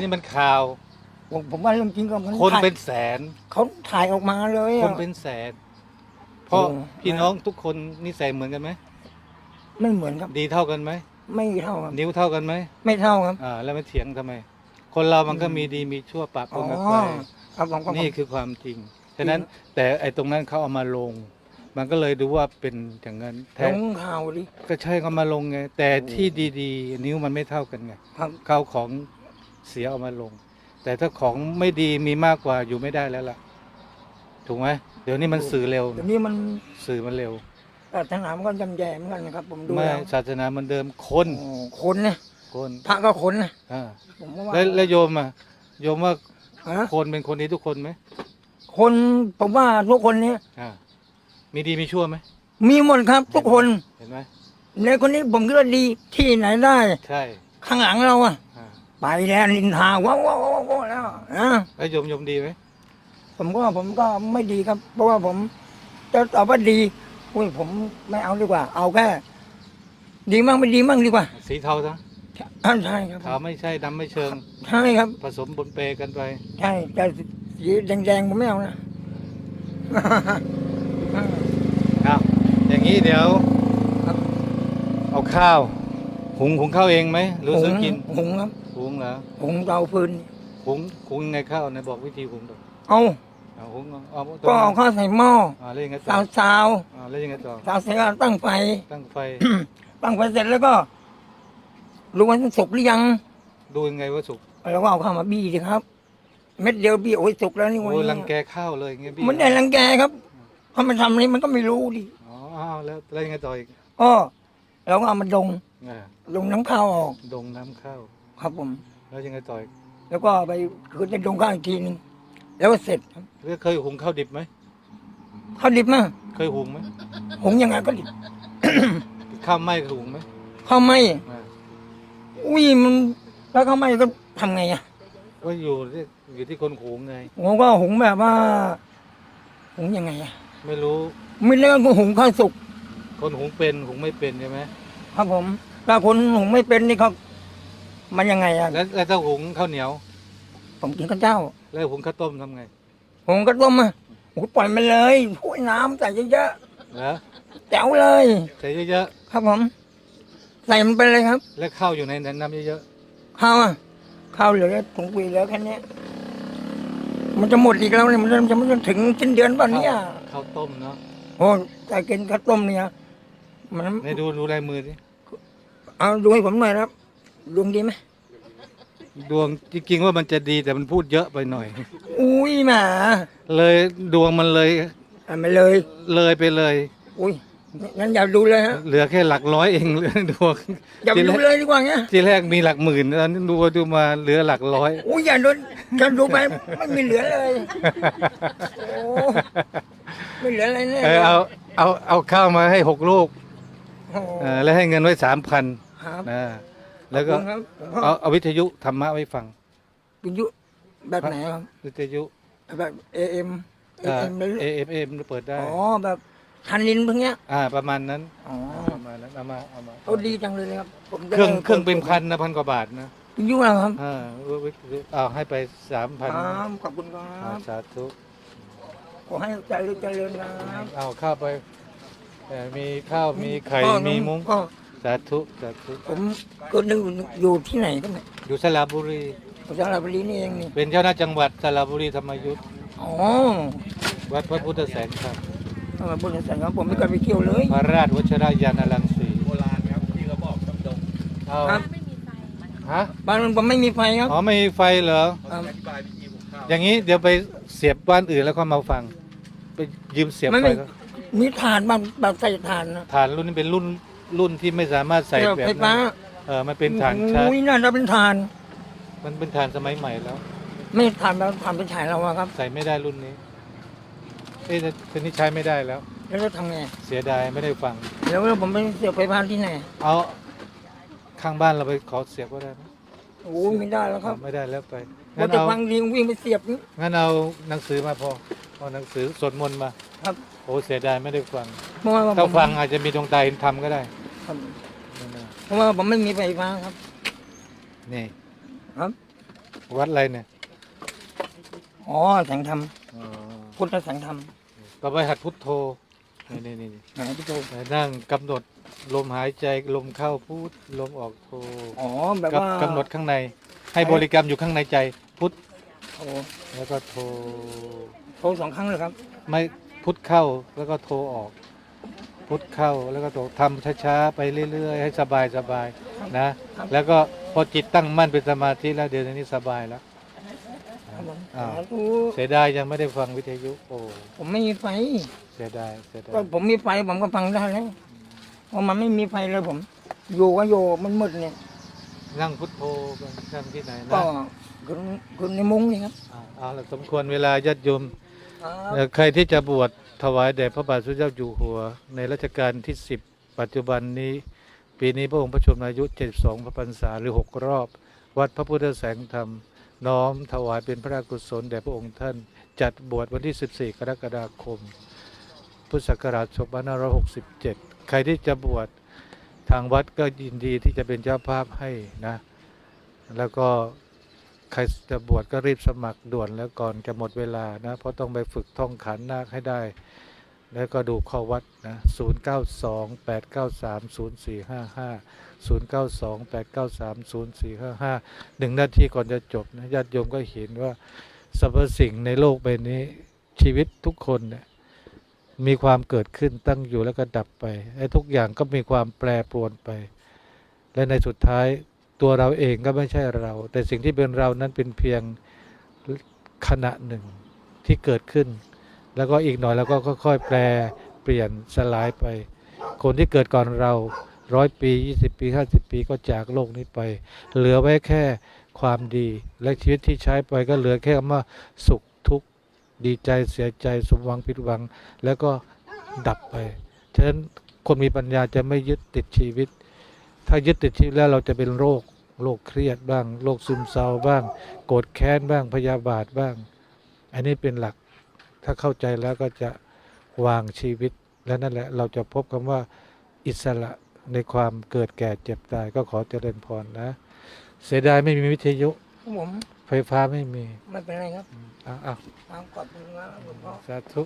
นี่มันข่าว ผมผมว่าเรื่องจริงก็มันคนถ่ายเป็นแสน เขาถ่ายออกมาเลยคนอะเป็นแสนเพราะโอ้ พี่น้องทุกคนนิสัยเหมือนกันไหมไม่เหมือนครับ ดีเท่ากันไหมไม่เท่าครับ นิ้วเท่ากันไหมไม่เท่าครับ อ่า แล้วมาเถียงทำไม คนเรามันก็มีดีมีชั่วปากคอ๋อนกับใครครับผมก็นี่คือความจริงฉะนั้นแต่ไอ้ตรงนั้นเขาเอามาลง มันก็เลยดูว่าเป็นอย่างนั้นลแท้งข่าวดิก็ใช่เขามาลงไงแต่ที่ดี ๆ นิ้วมันไม่เท่ากันไงครับข้าวของ เสียเอามาลง แต่ถ้าของไม่ดีมีมากกว่าอยู่ไม่ได้แล้วล่ะ ถูกไหมเดี๋ยวนี้มันสื่อเร็ว เดี๋ยวนี้มันสื่อมันเร็วศาสนามันก็ยำแย่เหมือนกันนะครับ ผมดูไม่แล้วศาสนามันเดิมคนโอ้คนนะคนพระก็คนนะอ่าผมว่าแล้วแล้วโยมอะโยมว่าฮะคนเป็นคนนี้ทุกคนไหมคนผมว่าทุกคนเนี้อ่ามีดีมีชั่วไหมมีหมดครับทุกคน เห็นไหมในคนนี้ผมคิดว่าดีที่ไหนได้ ใช่ ข้างหลังเราอะอ่า ไปแล้วนินทาว้าวว้าวว้าวว้าวแล้วนะแล้วโยมโยมดีไหมผมก็ผมก็ไม่ดีครับ เพราะว่าผมจะตอบว่าดีอุ้ยผมไม่เอาดีกว่า เอาแค่ดีมั่งไม่ดีมั่งดีกว่าสีเทาซะอ่าใช่ครับขาวไม่ใช่ดำไม่เชิง ใช่ครับ ผสมบนเปกันไป ใช่แต่สีแดงๆผมไม่เอานะ ครับ อย่างนี้เดี๋ยวครับเอาข้าว หุงหุงข้าวเองไหมหรือซื้อกินหุงครับหุงเหรอหุงเตาฟืนหุงหุงยังไงข้าวไหนบอกวิธีหุงดูเอาเอาหุงเอาเอาก็เอาข้าวใส่หม้ออ่าแล้วยังไงต่สาอวสาวอ่าแล้วยังไงต่อสาวเสร็จแล้วตั้งไฟ ตั้งไฟ ตั้งไฟเสร็จแล้วก็รู้ว่าสุกหรือยัง ดูยังไงว่าสุกแล้วก็เอาข้าวมาบี้สิครับ เม็ดเดียวบี้โอ้ยสุกแล้วนี่โอ้วันยนี้รังแกข้าวเลยอย่างเงี้ยพี่มันได้รังแกครับเพราะมันทำนี้มันก็ไม่รู้ดิอ๋ออ้าวแล้วแล้วยังไงต่ออีกก็เราก็เอามาดง อ่าดงน้ำข้าวออกดงน้ำข้าวครับผม แล้วยังไงต่ออีกแล้วก็ไปคือจะดงข้าวอีกทีหนึงแล้วก็เสร็จครับเรื่องเคยหุงข้าวดิบไหมข้าวดิบมั้งเคยหุงไหมหุงยังไงก็ดิบ ข้าวไหม้เคยหุงไหมข้าวไหมอ่าอุ้ยมันแล้วข้าวไหมก็ทำไงอะก็อยู่ที่อยู่ที่คนหุงไง ผมก็หุงแบบว่า หุงยังไงอะไม่รู้ ไม่เลิกก็หุงข้าวสุกคนหุงเป็นหุงไม่เป็นใช่ไหม ครับผมถ้าคนหุงไม่เป็นนี่เขามันยังไงอะแล้วแล้วถ้าหุงข้าวเหนียว ผมกินข้าวเจ้า แล้วหุงข้าวต้มทำไงหุงก็ต้มอะโอ้โหปล่อยมันเลยถ้วยน้ำใส่เยอะเหรอๆแจ๋วเลย ใส่เยอะครับผม ใส่มันไปเลยครับ ๆแล้วข้าวอยู่ในนั้นน้ำเยอะข้าวอะข้าวเหลือถุงปุ๋ยเหลือแค่เนี้ยมันจะหมดอีกแล้วเนี่ยมันจะจะมันถึงสิ้นเดือนป่ะๆเนี่ยข้าวต้มเนาะโอ้แต่กินข้าวต้มเนี่ยมันในดูดูลายมือสิ เอาดูให้ผมหน่อยนะครับดวงดีไหมดวงจริงๆว่ามันจะดีแต่มันพูดเยอะไปหน่อย อุ้ยแหมาเลยดวงมันเลยอะไม่เลย เลยไปเลย อุ้ยงั้นอย่าดูเลยฮะเหลือแค่หลักร้อยเองเหลือดวงอย่าทีแรดูกเลยดีกว่าเนี่ยทีแรกมีหลักหมื่นตอนนี้ดูไปดูมาเหลือหลักร้อยอุ้ยอย่าดูจะดูไปไม่มีเหลือเลยโอ้ไม่เหลืออะไรเนี่ยเออเอาเอาเอาข้าวมาให้หกลูกโอ้เออแล้วให้เงินไว้สามพัน ครับนะแล้วก็ขอบคุณครับหลวงพ่อเอาเอาวิทยุธรรมะไว้ฟัง วิทยุแบบไหนครับ วิทยุแบบ AM เอ่อ AM เลยเอเอ็มเปิดได้อ๋อแบบทันลินพวกเนี้ยอ่าประมาณนั้นอ๋อประมาณนั้นเอามาเอามาโอ้ดีจังเลยนะครับผมจะเครื่องได้เครื่องเป็นพันนะพันกว่าบาทนะวิทยุอะไรครับอ่าวิทยุเอาให้ไปสามพันครับขอบคุณครับสาธุขอให้ใจริญเจริญนะครับเอาข้าวไปเอ่อมีข้าวมีไข่พ่อมีมุ้งพ่อ สาธุสาธุผมก็นึกอยู่ที่ไหนก็ไม่อยู่สระบุรีผมจะรับรีนี่เองนี่เป็นเจ้าหน้าจังหวัดสระบุรีธรรมยุทธอ๋อวัดพระพุทธแสงครับทำไมบุญสันครับผมไม่เคยไปเที่ยวเลยพระราชวชรยานอลังสีโบราณครับที่เขาบอกดงเอาครับฮะบ้านผมไม่มีไฟครับอ๋อไม่มีไฟเหรอครับอย่างนี้เดี๋ยวไปเสียบบ้านอื่นแล้วก็มาฟัง ไปยืมเสียบไม่ไฟมีก็มีฐานบ้างแบบใส่ฐานนะฐานรุ่นนี้เป็นรุ่น รุ่นที่ไม่สามารถใส่เดี๋ยวแบบไฟนั้ฟ้านเออมันเป็นฐานชาร์จอุ้ยน่าจะเป็นฐาน มันเป็นฐานสมัยใหม่แล้ว ไม่ฐานแบบฐานเป็นฉายเราอะครับ ใส่ไม่ได้รุ่นนี้เอ้ยทีนี้ใช้ไม่ได้แล้ว แล้วเราทำไงเสียดายไม่ได้ฟังแล้วแล้วผมไปเสียบไฟฟ้าที่ไหนเอาข้างบ้านเราไปขอเสียบก็ได้ไหมโอ้ยไม่ได้แล้วครับ ไม่ได้แล้วไปเรางั้นจะเอาฟังดีวิ่งไปเสียบนี่งั้นเอาหนังสือมาพอ เอาหนังสือสวดมนต์มาครับ โอ้เสียดายไม่ได้ฟังเพราะว่าผถ้ามฟังอาจจะมีดวงตาเห็นธรรมก็ได้ครับนั่นน่ะเพราะว่าผมไม่มีไฟฟ้าครับ นี่ครับ วัดอะไรเนี่ยอ๋อแสงธรรมอ๋อพุทธแสงธรรมต่อไปหัดพุทโธนี่นี่นี่ไหนพี่โจไปนั่งกำหนดลมหายใจลมเข้าพุทลมออกโธ อ๋อแบบกับว่ากำหนดข้างใน ให้บริกรรมอยู่ข้างในใจ พุท โอ้แล้วก็โธโทรสองครั้งเลยครับ ไม่พุทเข้าแล้วก็โธออก พุทเข้าแล้วก็โธทำช้าๆไปเรื่อย ๆ ให้สบายสบายๆนะแล้วก็พอจิตตั้งมั่นเป็นสมาธิแล้วเดี๋ยวนี้สบายแล้วครับผมอ้าวสาธุเสียดายยังไม่ได้ฟังวิทยุโอ้ผมไม่มีไฟเสียดายเสียดาก็ยผมมีไฟผมก็ฟังได้แล้วเพราะมันไม่มีไฟเลยผม อยู่ก็อยู่มันมืดเนี่ยนั่งพุทโธไปนั่งที่ไหนก็นะ คุณคุณในมุ้งนี่ครับอ่าเอาละสมควรเวลาญาติโยมครับเอ่อใครที่จะบวชถวายแด่พระบาทสมเด็จเจ้าอยู่หัว ในรัชกาลที่ 10 ปัจจุบันนี้ ปีนี้พระองค์พระชนมายุ 72 พระพรรษาหรือ 6 รอบ วัดพระพุทธแสงธรรม น้อมถวายเป็นพระราชกุศลแด่พระองค์ท่าน จัดบวชวันที่ 14 กรกฎาคม พุทธศักราช 2567 ใครที่จะบวชทางวัดก็ยินดีที่จะเป็นเจ้าภาพให้นะ แล้วก็ใครจะบวชก็รีบสมัครด่วนแล้วก่อนจะหมดเวลานะ เพราะต้องไปฝึกท่องขันนาคให้ได้ แล้วก็ดูข้อวัดนะ0 9 2 8 9 3 0 4 5 5 0 9 2 8 9 3 0 4 5 5หนึ่งนาทีก่อนจะจบนะญาติโยมก็เห็นว่าสรรพสิ่งในโลกใบนี้ชีวิตทุกคนเนี่ยมีความเกิดขึ้นตั้งอยู่แล้วก็ดับไปไอ้ทุกอย่างก็มีความแปรปรวนไป และในสุดท้าย ตัวเราเองก็ไม่ใช่เรา แต่สิ่งที่เป็นเรานั้นเป็นเพียงขณะหนึ่งที่เกิดขึ้น แล้วก็อีกหน่อยแล้วก็ค่อยๆแปลเปลี่ยนสลายไป คนที่เกิดก่อนเราร้อยปี 20 ปี 50 ปีก็จากโลกนี้ไป เหลือไว้แค่ความดี และชีวิตที่ใช้ไปก็เหลือแค่คำว่าสุขทุกข์ดีใจเสียใจสมหวังผิดหวัง แล้วก็ดับไป ฉะนั้นคนมีปัญญาจะไม่ยึดติดชีวิต ถ้ายึดติดชีวิตแล้วเราจะเป็นโรคโรคเครียดบ้างโรคซึมเศร้าบ้าง โกรธแค้นบ้างพยาบาทบ้าง อันนี้เป็นหลักถ้าเข้าใจแล้วก็จะวางชีวิต และนั่นแหละเราจะพบคำว่าอิสระในความเกิดแก่เจ็บตายก็ขอเจริญพรนะ เสียดายไม่มีวิทยุผมไฟฟ้าไม่มี ไม่เป็นไรครับอ้าวอ้าวตามกฎมันว่าหลวงพ่อสาธุ